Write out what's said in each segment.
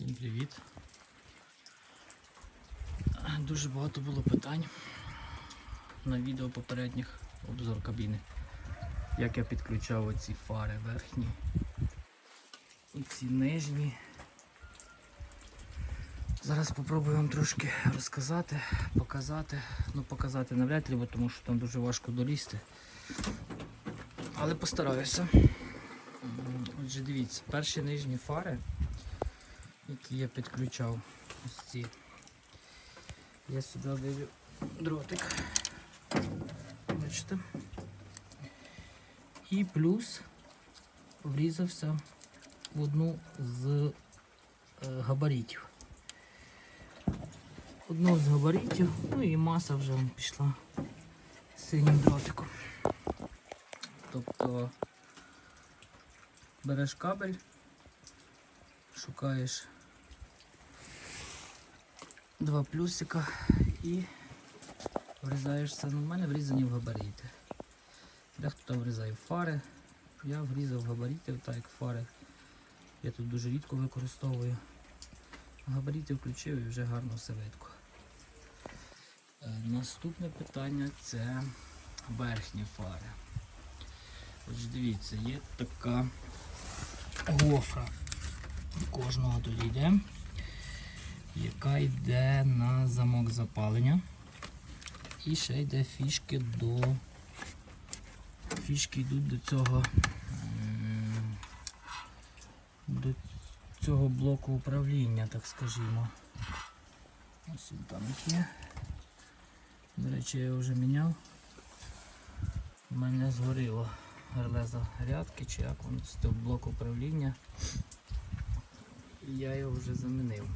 Всім привіт. Дуже багато було питань на відео попередніх обзор кабіни. Як я підключав оці фари верхні, оці нижні. Зараз спробую вам трошки розказати, показати. Ну показати навряд ли, тому що там дуже важко долізти. Але постараюся. Отже, дивіться, перші нижні фари, які я підключав, ось ці. Я сюди вивів дротик. Бачите? І плюс врізався в одну з е, габаритів. Одну з габаритів, ну і маса вже пішла синім дротиком. Тобто береш кабель, шукаєш два плюсика і врізаєшся. Ну, в мене врізані в габарити. Дехто там врізає фари. Я врізав в габарити, так як фари. Я тут дуже рідко використовую. Габарити включив і вже гарно все видко. Е, Наступне питання це верхні фари. Отже, дивіться, є така гофра. Кожного тут йде, яка йде на замок запалення. І ще йде фішки до. Фішки йдуть до цього до цього блоку управління, так скажімо. Ось він там є. До речі, я вже міняв. У мене згоріло реле зарядки, чи як воно того управління. Я його вже замінив.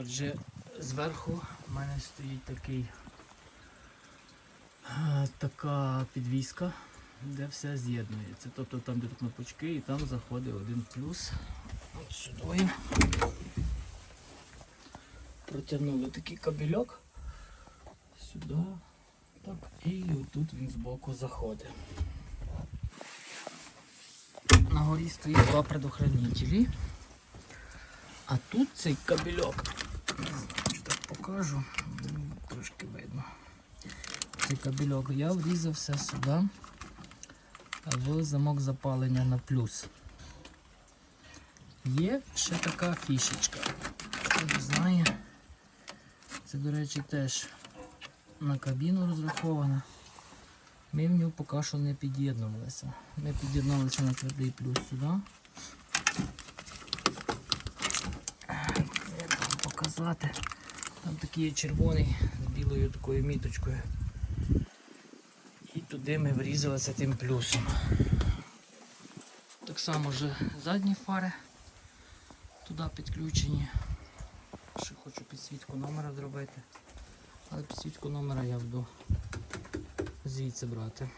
Отже, зверху в мене стоїть такий е, така підвіска, де все з'єднується. Тобто там де кнопочки і там заходить один плюс. От сюди. Протягнули такий кабельок сюди. Так, і отут він збоку заходить. На горі стоїть два предохранителі. А тут цей кабельок. Не знаю, чи так покажу. Трошки видно. Цей кабельок я врізався сюди в замок запалення на плюс. Є ще така фішечка. Хто не знає. Це, до речі, теж на кабіну розрахована. Ми в нього поки що не під'єднувалися. Ми під'єдналися на твердий плюс сюди. Як вам показати? Там такий є червоний з білою такою міточкою. І туди ми врізалися тим плюсом. Так само вже задні фари туди підключені. Ще хочу підсвітку номера зробити. Але підсвітку номера я буду звідси брати.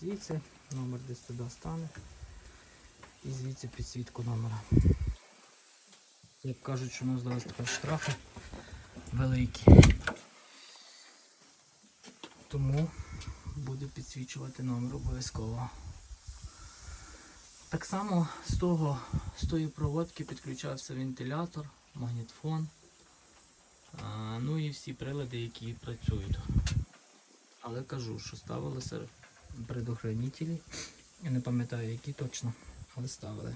Звідси номер десь сюди стане. І звідси підсвітку номера. Як кажуть, що у нас зараз така штрафи великі. Тому буду підсвічувати номер обов'язково. Так само з того, з тої проводки підключався вентилятор, магнітфон. Ну і всі прилади, які працюють. Але кажу, що ставилися предохранителі. Я не пам'ятаю, які точно, але ставили.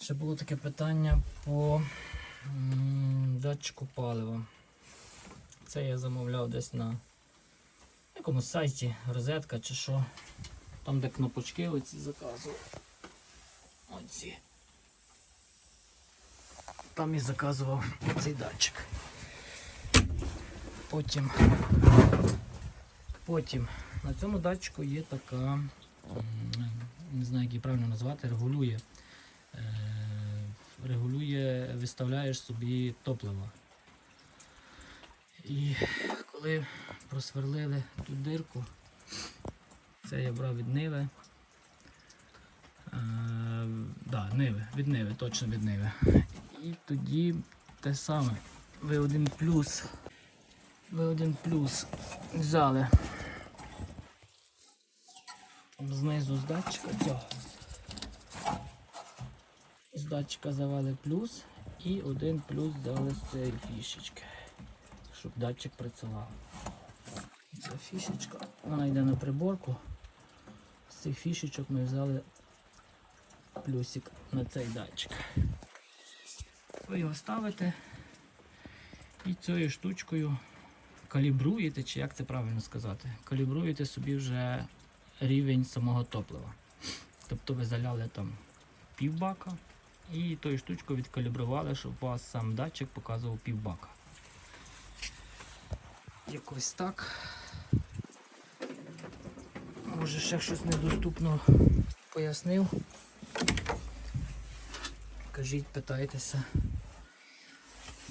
Ще було таке питання по датчику палива. Це я замовляв десь на якомусь сайті, розетка чи що. Там, де кнопочки оці заказував. Оці. Там і заказував цей датчик. Потім, потім на цьому датчику є така, не знаю, як її правильно назвати, регулює. Регулює, виставляєш собі топливо. І коли просверлили ту дирку, це я брав від Ниви. Е, да, Ниви, від Ниви, точно від Ниви. І тоді те саме. Ви один плюс. Ви один плюс взяли знизу з датчика цього. Датчика завели плюс і один плюс взяли з цієї фішечки, щоб датчик працював. Ця фішечка, вона йде на приборку. З цих фішечок ми взяли плюсик на цей датчик. Ви його ставите і цією штучкою калібруєте, чи як це правильно сказати, калібруєте собі вже рівень самого топлива. Тобто ви заляли там півбака і тою штучкою відкалібрували, щоб у вас сам датчик показував півбака. Якось так. Може ще щось недоступно пояснив. Кажіть, питайтеся.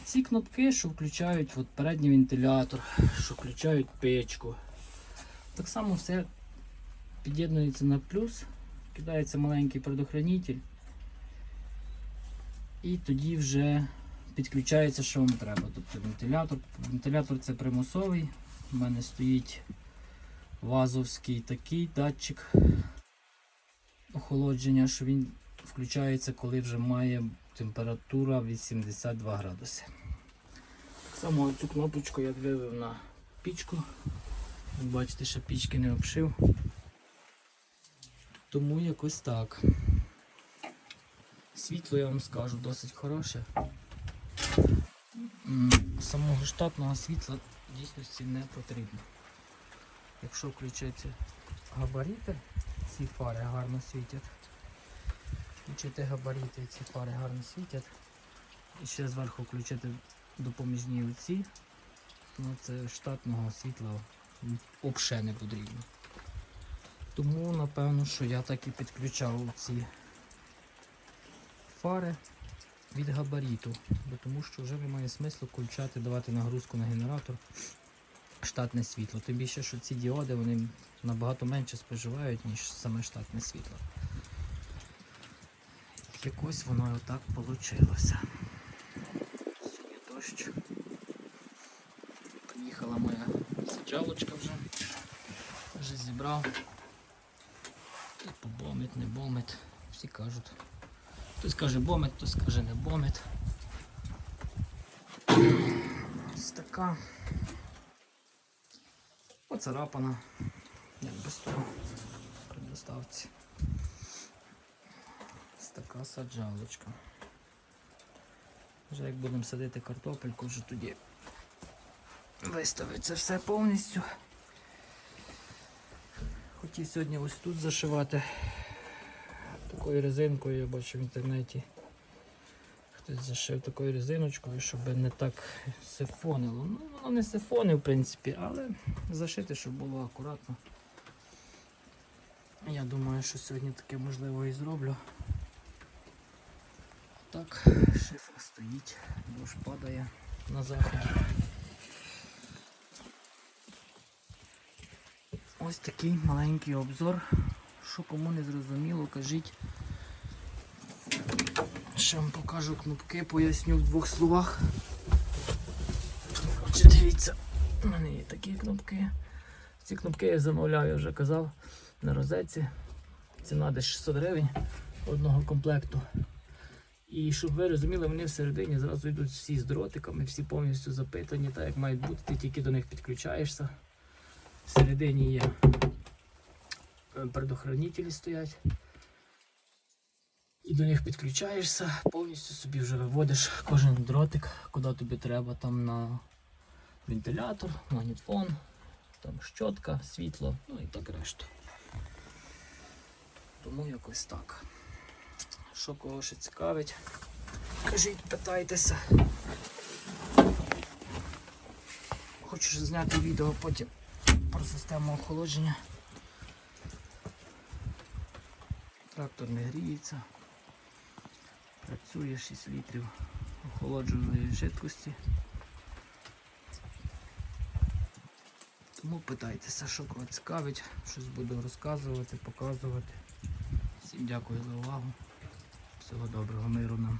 Ці кнопки, що включають от передній вентилятор, що включають печку. Так само все під'єднується на плюс, кидається маленький предохранитель. І тоді вже підключається, що вам треба. Тобто вентилятор. Вентилятор це примусовий. У мене стоїть вазовський такий датчик охолодження, що він включається, коли вже має температура 82 градуси. Так само цю кнопочку я вивів на пічку. Ви Бачите, що пічки не обшив. Тому якось так. Світло, я вам скажу, досить хороше. Самого штатного світла в дійсності не потрібно. Якщо включити габарити, ці фари гарно світять. Включити габарити, ці фари гарно світять. І ще зверху включити допоміжні оці. Ну це штатного світла взагалі не потрібно. Тому напевно, що я так і підключав ці фари від габариту, бо тому що вже немає смислу включати, давати нагрузку на генератор штатне світло. Тим більше, що ці діоди вони набагато менше споживають, ніж саме штатне світло. Якось воно отак вийшло. Сьогодні дощ. Приїхала моя саджалочка вже. Вже зібрав. І побомить, не бомить. Всі кажуть. Хтось каже бомить, хтось каже не бомить. Ось така. Поцарапана. Як без того при доставці. Ось така саджалочка. Вже як будемо садити картопельку, вже тоді виставиться все повністю. Хотів сьогодні ось тут зашивати такою резинкою, я бачу в інтернеті. Хтось зашив такою резиночкою, щоб не так сифонило. Ну, воно не сифони, в принципі, але зашити, щоб було акуратно. Я думаю, що сьогодні таке можливо і зроблю. Так, шифра стоїть, дощ падає на заході. Ось такий маленький обзор. Що кому не зрозуміло, кажіть. Ще вам покажу кнопки, поясню в двох словах. Отже, дивіться, у мене є такі кнопки. Ці кнопки я замовляв, я вже казав, на розетці. Ціна десь 600 гривень одного комплекту. І щоб ви розуміли, вони всередині зразу йдуть всі з дротиками, всі повністю запитані, так як мають бути, ти тільки до них підключаєшся. Всередині є предохранителі стоять. І до них підключаєшся, повністю собі вже виводиш кожен дротик, куди тобі треба, там на вентилятор, магнітфон, там щотка, світло, ну і так решту. Тому якось так. Що кого ще цікавить, кажіть, питайтеся. Хочу зняти відео потім про систему охолодження. Трактор не гріється. Працює 6 літрів охолодженої жидкості. Тому питайтеся, що кого цікавить, щось буду розказувати, показувати. Всім дякую за увагу. Всього доброго, миру нам.